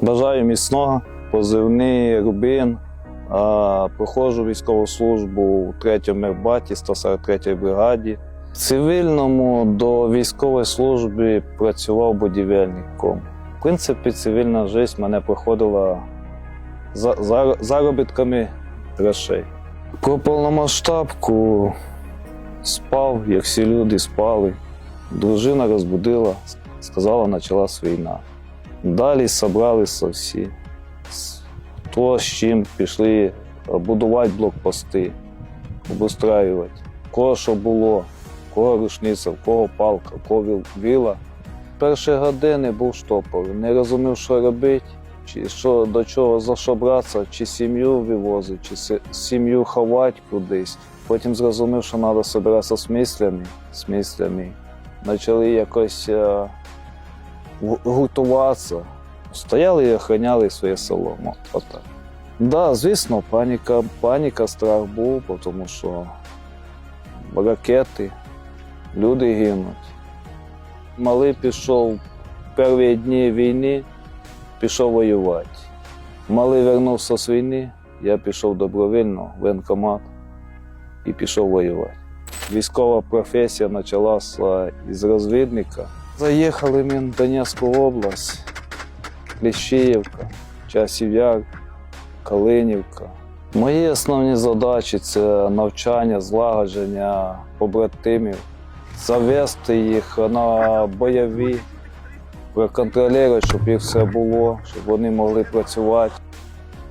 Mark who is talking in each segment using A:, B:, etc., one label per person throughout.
A: Бажаю міцного, позивний Рубин. Проходжу військову службу у 3-му Мербаті, 143-й бригаді. В цивільному до військової служби працював будівельником. В принципі, цивільна життя мене проходила за, заробітками грошей. Про повномасштабку спав, як всі люди спали. Дружина розбудила, сказала, почалась війна. Далі зібралися всі. Хто з чим пішли будувати блокпости, обустраювати. Кого що було, кого рушниця, в кого палка, кого віла. Перші години був штопор, не розумів, що робити, чи що, до чого, за що братися, чи сім'ю вивозити, чи сім'ю ховати кудись. Потім зрозумів, що треба збиратися з мислями, з мислями. Почали якось е, гуртуватися. Стояли і охороняли своє село. Ну, отак. Да, звісно, паніка, паніка, страх був, тому що ракети, люди гинуть. Малий пішов перші дні війни, пішов воювати. Малий вернувся з війни, я пішов добровільно в воєнкомат і пішов воювати. Військова професія почалася із розвідника. Заїхали ми в Донецьку область, Кліщіївка, Часів Яр, Калинівка. Мої основні задачі це навчання, злагодження побратимів, завести їх на бойові, проконтролювати, щоб їх все було, щоб вони могли працювати.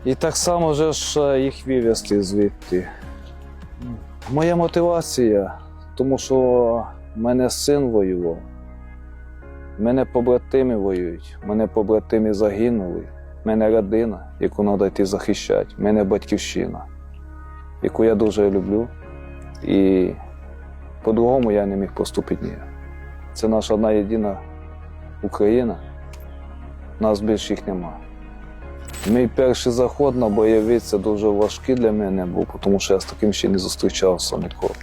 A: І так само вже ж е, їх вивезти звідти. Моя мотивація, тому що в мене син воював. Мене побратими воюють, мене побратими загинули. Мене родина, яку треба йти захищати. Мене батьківщина, яку я дуже люблю. І по-другому я не міг поступити ніяк. Це наша одна єдина Україна. Нас більше їх немає. Мій перший заход на бойові це дуже важкий для мене був, тому що я з таким ще не зустрічався ніколи.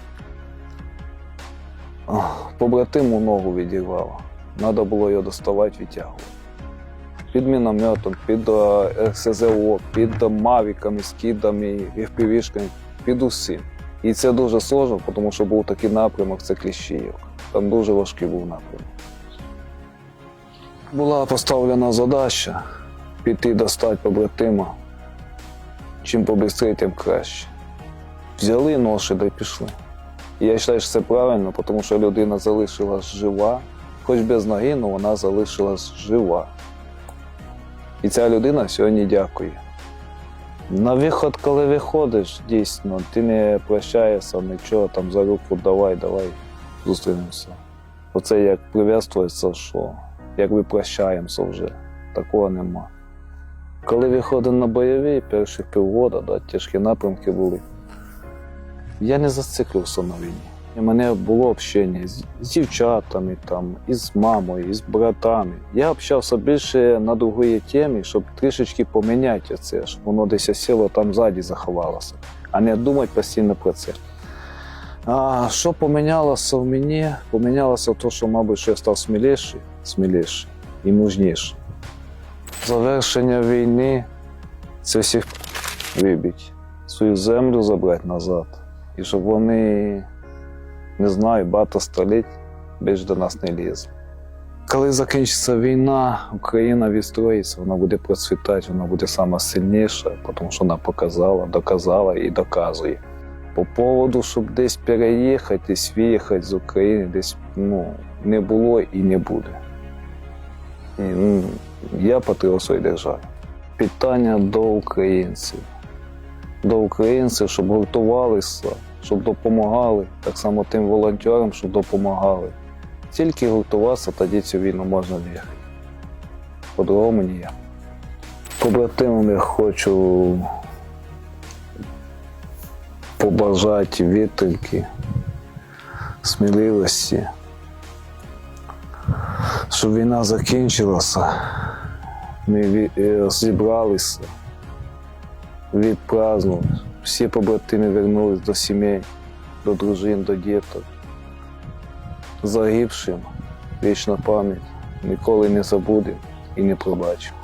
A: Побратиму ногу відірвало. Треба було його доставати, відтягувати. Під мінометом, під е, РСЗО, під мавіками, скидами, FPV-шками, під усім. І це дуже сложно, тому що був такий напрямок, це Кліщіївка. Там дуже важкий був напрямок. Була поставлена задача піти достати побратима. Чим побистріше, тим краще. Взяли ноші да й пішли. І я вважаю, що це правильно, тому що людина залишилась жива, хоч без ноги, але вона залишилась жива. І ця людина сьогодні дякує. На виход, коли виходиш, дійсно, ти не прощаєшся, нічого там за руку давай, давай, зустрінемося. Оце як прив'язується, що як ви прощаємося вже, такого нема. Коли виходив на бойові, перші півгода, да, тяжкі напрямки були. Я не зациклився на війні. У мене було общення з, з дівчатами, там, і з мамою, і з братами. Я общався більше на другої темі, щоб трішечки поміняти це, щоб воно десь сіло там ззаді заховалося, а не думати постійно про це. А що помінялося в мені? Помінялося те, що, мабуть, що я став сміліший, сміліший і мужніший. Завершення війни це всіх вибить, свою землю забрати назад. І щоб вони, не знаю, багато століть більш до нас не лізли. Коли закінчиться війна, Україна відстроїться, вона буде процвітати, вона буде сама сильніша, тому що вона показала, доказала і доказує. По поводу, щоб десь переїхати, десь виїхати з України, десь ну, не було і не буде. І, ну, я патріот своєї держави. Питання до українців. До українців, щоб гуртувалися, щоб допомагали, так само тим волонтерам, щоб допомагали. Тільки гуртуватися, тоді цю війну можна виграти. По-другому ніяк. Побратимам хочу побажати витримки, сміливості, щоб війна закінчилася, ми е, зібралися, відпразнували. Всі побратими вернулись до сімей, до дружин, до діток. Загибшим вічна пам'ять, ніколи не забудемо і не пробачимо.